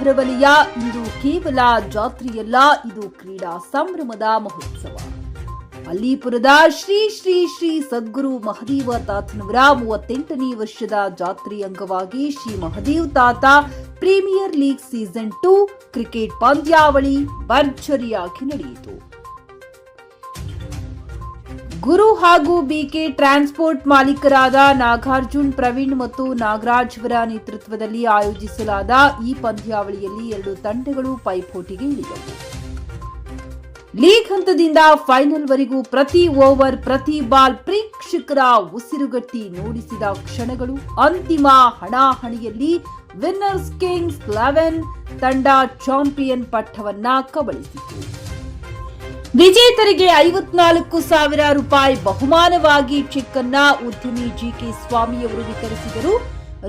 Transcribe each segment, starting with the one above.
ಹೊರವಲಯ ಇದು ಕೇವಲ ಜಾತ್ರೆಯಲ್ಲ, ಇದು ಕ್ರೀಡಾ ಸಂಭ್ರಮದ ಮಹೋತ್ಸವ. ಅಲ್ಲಿಪುರದ ಶ್ರೀ ಶ್ರೀ ಶ್ರೀ ಸದ್ಗುರು ಮಹದೇವ ತಾತನವರ ಮೂವತ್ತೆಂಟನೇ ವರ್ಷದ ಜಾತ್ರೆ ಅಂಗವಾಗಿ Shri Mahadev Tata premier league season two cricket ಪಂದ್ಯಾವಳಿ ಭರ್ಜರಿಯಾಗಿ ನಡೆಯಿತು. ಗುರು ಹಾಗೂ ಬಿಕೆ ಟ್ರಾನ್ಸ್ಪೋರ್ಟ್ ಮಾಲೀಕರಾದ ನಾಗಾರ್ಜುನ್ ಪ್ರವೀಣ್ ಮತ್ತು ನಾಗರಾಜ್ ಅವರ ನೇತೃತ್ವದಲ್ಲಿ ಆಯೋಜಿಸಲಾದ ಈ ಪಂದ್ಯಾವಳಿಯಲ್ಲಿ ಎರಡು ತಂಡಗಳು ಪೈಪೋಟಿಗೆ ಇಳಿದವು. ಲೀಗ್ ಹಂತದಿಂದ ಫೈನಲ್ ವರೆಗೂ ಪ್ರತಿ ಓವರ್, ಪ್ರತಿ ಬಾಲ್ ಪ್ರೇಕ್ಷಕರ ಉಸಿರುಗಟ್ಟಿ ನೋಡಿಸಿದ ಕ್ಷಣಗಳು ಅಂತಿಮ ಹಣಾಹಣಿಯಲ್ಲಿ ವಿನ್ನರ್ಸ್ ಕಿಂಗ್ಸ್ ಲೆವೆನ್ ತಂಡ ಚಾಂಪಿಯನ್ ಪಟ್ಟವನ್ನ ಕಬಳಿಸಿತು. ವಿಜೇತರಿಗೆ ಐವತ್ನಾಲ್ಕು ಸಾವಿರ ರೂಪಾಯಿ ಬಹುಮಾನವಾಗಿ ಚೆಕ್ ಅನ್ನ ಉದ್ಯಮಿ ಜಿಕೆ ಸ್ವಾಮಿಯವರು ವಿತರಿಸಿದರು.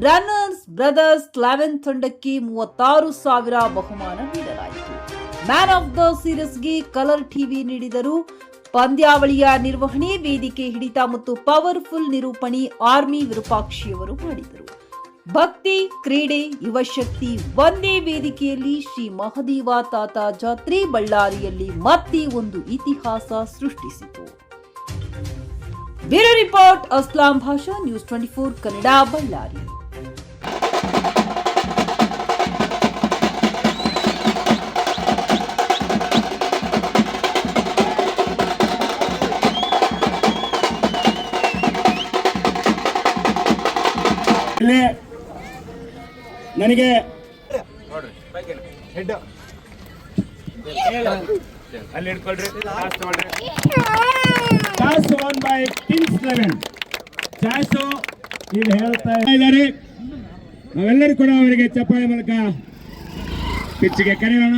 ರನ್ನರ್ಸ್ ಬ್ರದರ್ಸ್ ಲೆವೆನ್ ತಂಡಕ್ಕೆ ಮೂವತ್ತಾರು ಸಾವಿರ ಬಹುಮಾನ ನೀಡಲಾಯಿತು. ಮ್ಯಾನ್ ಆಫ್ ದ ಸೀರೀಸ್ಗೆ ಕಲರ್ ಟಿವಿ ನೀಡಿದರು. ಪಂದ್ಯಾವಳಿಯ ನಿರ್ವಹಣೆ ವೇದಿಕೆ ಹಿಡಿತ ಮತ್ತು ಪವರ್ಫುಲ್ ನಿರೂಪಣೆ ಆರ್ಮಿ ವಿರೂಪಾಕ್ಷಿಯವರು ಮಾಡಿದರು. ಭಕ್ತಿ, ಕ್ರೀಡೆ, ಯುವಶಕ್ತಿ ಒಂದೇ ವೇದಿಕೆಯಲ್ಲಿ ಶ್ರೀ ಮಹದೇವ ತಾತ ಜಾತ್ರೆ ಬಳ್ಳಾರಿಯಲ್ಲಿ ಮತ್ತೆ ಒಂದು ಇತಿಹಾಸ ಸೃಷ್ಟಿಸಿತು. Bureau report, Aslam Basha news twenty four, Kannada, Ballari. ನನಗೆ ಅಲ್ಲಿ ಹಿಡ್ಕೊಳ್ರಿ toss won by kings eleven ಚಾಸು ಇಲ್ಲಿ ಹೇಳ್ತಾ ಇದ್ದಾರೆ. ನಾವೆಲ್ಲರೂ ಕೂಡ ಅವರಿಗೆ ಚಪ್ಪಾಳೆ ಮೂಲಕ ಪಿಚ್ಚಿಗೆ ಕರೆಯೋಣ.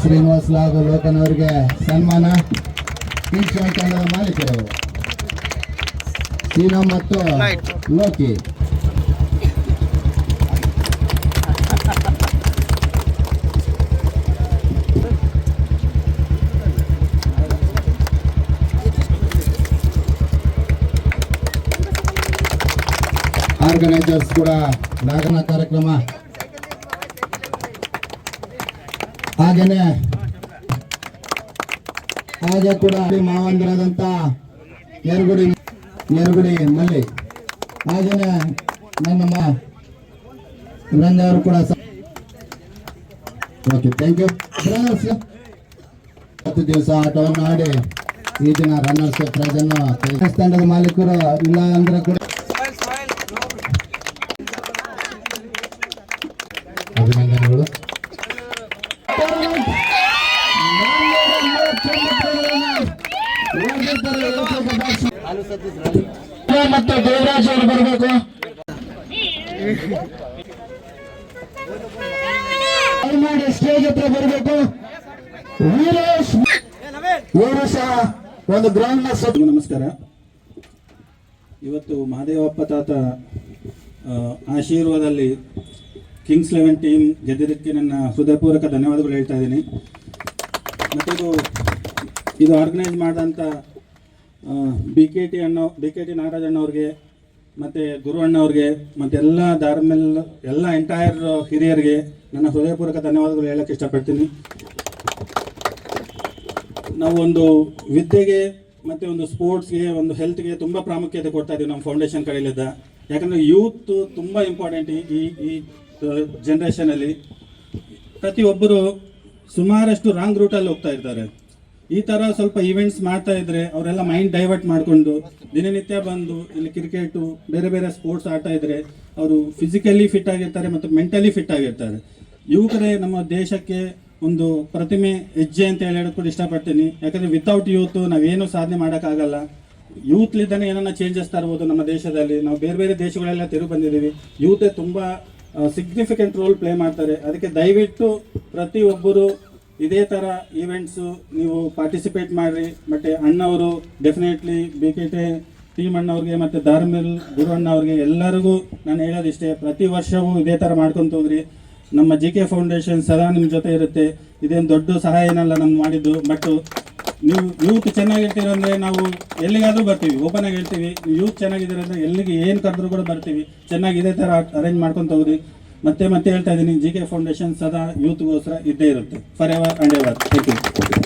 ಶ್ರೀನಿವಾಸ್ ಲಾಲ್ ಲೋಕನ್ ಅವರಿಗೆ ಸನ್ಮಾನ. ಲೆವೆನ್ ತಂಡದ ಮಾಲೀಕರು. ಸೀನಾ ಮತ್ತು ಲೋಕಿ. ಆರ್ಗನೈಸರ್ಸ್ ಕೂಡ ನಾಗನ ಕಾರ್ಯಕ್ರಮ ಹಾಗೇನೆ ಹಾಗೆ ಕೂಡ ಅಲ್ಲಿ ಮಾವಂದಿರಾದಂತ ಯರಗುಡಿ ಯರಗುಡಿ ಮಲ್ಲಿ. ಹಾಗೇನೆ ನನ್ನಮ್ಮ ಮ ಅವರು ಕೂಡ ಓಕೆ ಥ್ಯಾಂಕ್ ಯು ಹತ್ತು ದಿವಸ ಆಟವನ್ನು ಆಡಿ ಈ ದಿನ ರನ್ನರ್ಸ್ ಪ್ರೈಸ್ ಅನ್ನು ತಂಡದ ಮಾಲೀಕರು ಇಲ್ಲ ಅಂದ್ರೆ ಕೂಡ ಮತ್ತು ದೇವರಾಜ್ ಅವರು ಬರಬೇಕು ಮಾಡಿ ಸ್ಟೇಜ್ ಹತ್ರ ಬರಬೇಕು ವೀರೇಶ್ ಇವರು ಸಹ ಒಂದು ಗ್ರೌಂಡ್ನ ನಮಸ್ಕಾರ. ಇವತ್ತು ಮಹದೇವಪ್ಪ ತಾತ ಆಶೀರ್ವಾದಲ್ಲಿ ಕಿಂಗ್ಸ್ ಲೆವೆನ್ ಟೀಮ್ ಗೆದ್ದಿದ್ದಕ್ಕೆ ನನ್ನ ಹೃದಯಪೂರ್ವಕ ಧನ್ಯವಾದಗಳು ಹೇಳ್ತಾ ಇದ್ದೀನಿ. ಮತ್ತು ಇದು ಇದು ಆರ್ಗನೈಸ್ ಮಾಡಿದಂಥ ಬಿ ಕೆ ಟಿ ಅಣ್ಣ ಬಿ ಕೆ ಟಿ ನಾಗರಾಜ್ ಅಣ್ಣವ್ರಿಗೆ ಮತ್ತು ಗುರು ಅಣ್ಣವ್ರಿಗೆ ಮತ್ತು ಎಲ್ಲ ಧಾರ್ಮೆಲ್, ಎಲ್ಲ ಎಂಟೈರ್ ಹಿರಿಯರಿಗೆ ನನ್ನ ಹೃದಯಪೂರ್ವಕ ಧನ್ಯವಾದಗಳು ಹೇಳಕ್ಕೆ ಇಷ್ಟಪಡ್ತೀನಿ. ನಾವು ಒಂದು ವಿದ್ಯೆಗೆ ಮತ್ತು ಒಂದು ಸ್ಪೋರ್ಟ್ಸ್ಗೆ ಒಂದು ಹೆಲ್ತ್ಗೆ ತುಂಬ ಪ್ರಾಮುಖ್ಯತೆ ಕೊಡ್ತಾ ಇದ್ದೀವಿ ನಮ್ಮ ಫೌಂಡೇಶನ್ ಕಡೆಯಲ್ಲಿದ್ದ. ಯಾಕಂದರೆ ಯೂತ್ ತುಂಬ ಇಂಪಾರ್ಟೆಂಟ್ ಈ ಈ ಜನ್ರೇಷನಲ್ಲಿ ಪ್ರತಿಯೊಬ್ಬರು ಸುಮಾರಷ್ಟು ರಾಂಗ್ ರೂಟಲ್ಲಿ ಹೋಗ್ತಾ ಇರ್ತಾರೆ ಈ ತರ ಸ್ವಲ್ಪ ಈವೆಂಟ್ಸ್ ಮಾಡ್ತಾ ಇದ್ರೆ ಅವರೆಲ್ಲ ಮೈಂಡ್ ಡೈವರ್ಟ್ ಮಾಡಿಕೊಂಡು ದಿನನಿತ್ಯ ಬಂದು ಇಲ್ಲಿ ಕ್ರಿಕೆಟು ಬೇರೆ ಬೇರೆ ಸ್ಪೋರ್ಟ್ಸ್ ಆಡ್ತಾ ಇದ್ರೆ ಅವರು ಫಿಸಿಕಲಿ ಫಿಟ್ ಆಗಿರ್ತಾರೆ ಮತ್ತು ಮೆಂಟಲಿ ಫಿಟ್ ಆಗಿರ್ತಾರೆ. ಯುವಕರೇ, ನಮ್ಮ ದೇಶಕ್ಕೆ ಒಂದು ಪ್ರತಿಮೆ ಹೆಜ್ಜೆ ಅಂತ ಹೇಳಿ ಕೂಡ ಇಷ್ಟಪಡ್ತೀನಿ. ಯಾಕಂದ್ರೆ ವಿತೌಟ್ ಯೂತ್ ನಾವೇನು ಸಾಧನೆ ಮಾಡೋಕ್ಕಾಗಲ್ಲ. ಯೂತ್ಲಿದ್ದಾನೆ ಏನನ್ನ ಚೇಂಜಸ್ ತರ್ಬೋದು ನಮ್ಮ ದೇಶದಲ್ಲಿ. ನಾವು ಬೇರೆ ಬೇರೆ ದೇಶಗಳೆಲ್ಲ ತಿರುಗಿ ಬಂದಿದ್ದೀವಿ. ಯೂತೇ ತುಂಬ ಸಿಗ್ನಿಫಿಕೆಂಟ್ ರೋಲ್ ಪ್ಲೇ ಮಾಡ್ತಾರೆ. ಅದಕ್ಕೆ ದಯವಿಟ್ಟು ಪ್ರತಿಯೊಬ್ಬರು ಇದೇ ಥರ ಈವೆಂಟ್ಸು ನೀವು ಪಾರ್ಟಿಸಿಪೇಟ್ ಮಾಡಿರಿ. ಮತ್ತು ಅಣ್ಣವರು definitely B K T team ಅಣ್ಣವ್ರಿಗೆ ಮತ್ತು ಧಾರ್ಮಿಲ್ ಗುರು ಅವ್ರಿಗೆ ಎಲ್ಲರಿಗೂ ನಾನು ಹೇಳೋದಿಷ್ಟೇ ಪ್ರತಿ ವರ್ಷವೂ ಇದೇ ಥರ ಮಾಡ್ಕೊತ ಹೋಗ್ರಿ. ನಮ್ಮ ಜಿ ಕೆ ಫೌಂಡೇಶನ್ ಸದಾ ನಿಮ್ಮ ಜೊತೆ ಇರುತ್ತೆ. ಇದೇನು ದೊಡ್ಡ ಸಹಾಯ ಏನಲ್ಲ ನಮ್ಗೆ ಮಾಡಿದ್ದು. ಬಟ್ ನೀವು ಯೂತ್ ಚೆನ್ನಾಗಿರ್ತೀರ ಅಂದರೆ ನಾವು ಎಲ್ಲಿಗಾದರೂ ಬರ್ತೀವಿ ಓಪನ್ ಆಗಿ ಹೇಳ್ತೀವಿ. ಯೂತ್ ಚೆನ್ನಾಗಿದ್ದೀರಂದ್ರೆ ಎಲ್ಲಿಗೆ ಏನು ಕರೆದ್ರೂ ಕೂಡ ಬರ್ತೀವಿ. ಚೆನ್ನಾಗಿ ಇದೇ ಥರ ಅರೇಂಜ್ ಮಾಡ್ಕೊಂತ ಹೋಗ್ರಿ. ಮತ್ತೆ ಮತ್ತೆ ಹೇಳ್ತಾ ಇದ್ದೀನಿ ಜಿ ಕೆ ಫೌಂಡೇಶನ್ ಸದಾ ಯೂತ್ಗೋಸ್ಕರ ಇದ್ದೇ ಇರುತ್ತೆ. For ever and ever thank you